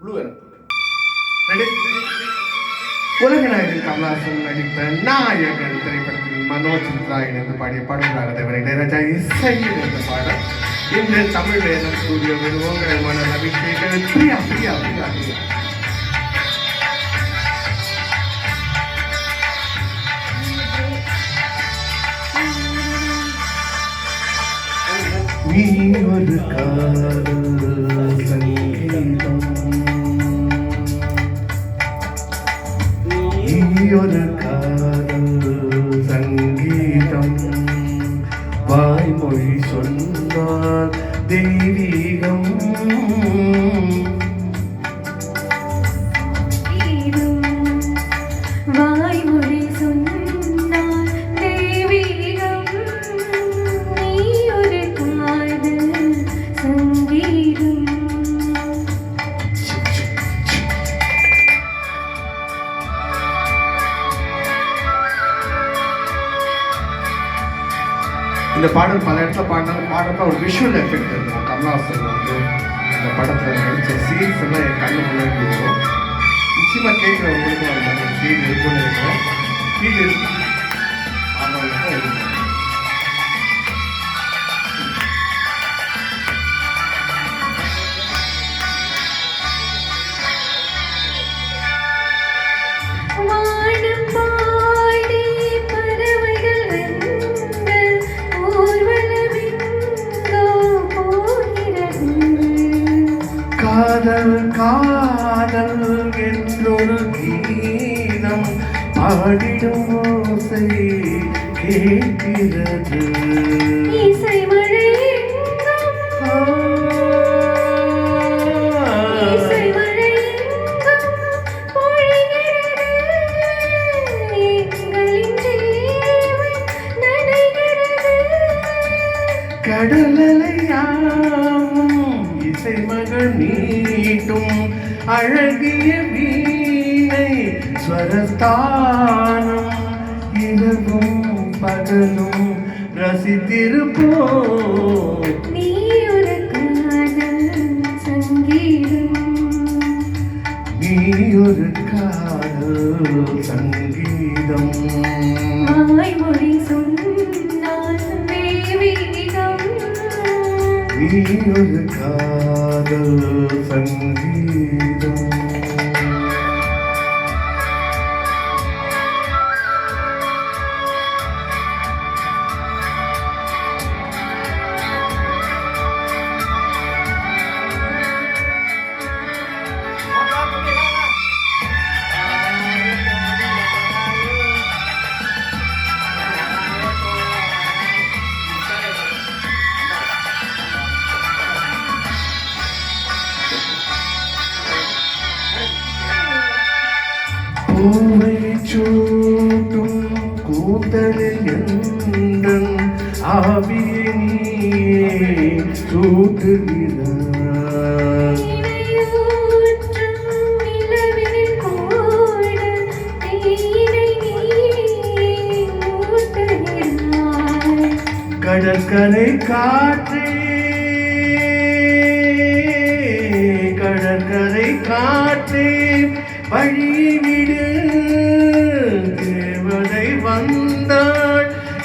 Blue எனக்கு உலக நாயகன் கமலாசன் நடித்த நாயகன் திரைப்படத்தில் மனோஜ் சித்ரா இணைந்து பாடிய பாடலாக தேவனை இளையராஜா இசையில் இருந்த பாடல். இன்று தமிழ் வேதம் ஸ்டூடியோவில் உங்கள் மன நம்பிக்கைகள் பிரியா பிரியா பிரியா பிரியா. நீ ஒரு காதல். சொன்னால் இந்த பாடல் பல இடத்துல பாடினாலும் பாடுறப்ப ஒரு விஷுவல் எஃபெக்ட் இருக்கும் கமல்ஹாசன் வந்து இந்த படத்தில் நடித்த சீன்ஸ் எல்லாம் என் கண்ணு முன்னாடி இருக்கும் நிச்சயமாக கேட்குறவங்களுக்கு அந்த சீன் இருக்கும்னு நினைக்கிறேன். ஃபீல் இருக்கு காதல் காதல் என்றொரு கீதம் பாடிடும் ஓசை கேட்கிறது. இசை மழை எங்கும் இசை மழை எங்கும் பொழிகிறது எங்களின் ஜீவன் நனைகிறது கடலையாவும் இசை மகள் நீட்டும் அழகிய வீணை ஸ்வரஸ்தானம். இரவும் பகலும் ரசித்திருப்போம் நீ ஒரு காதல் சங்கீதம். நீ ஒரு காதல் சங்கீதம். நீ ஒரு காதல் சங்கீதம் சூட்டும் கூத்தலில் எந்தன் ஆவியை நீயே சூட்டுகிறாய் நீ கடற்கரை காற்றே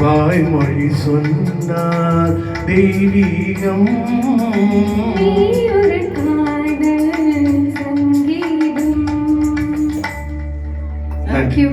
வாய்மொழி சொன்னார். தெய்வீகம். நன்றி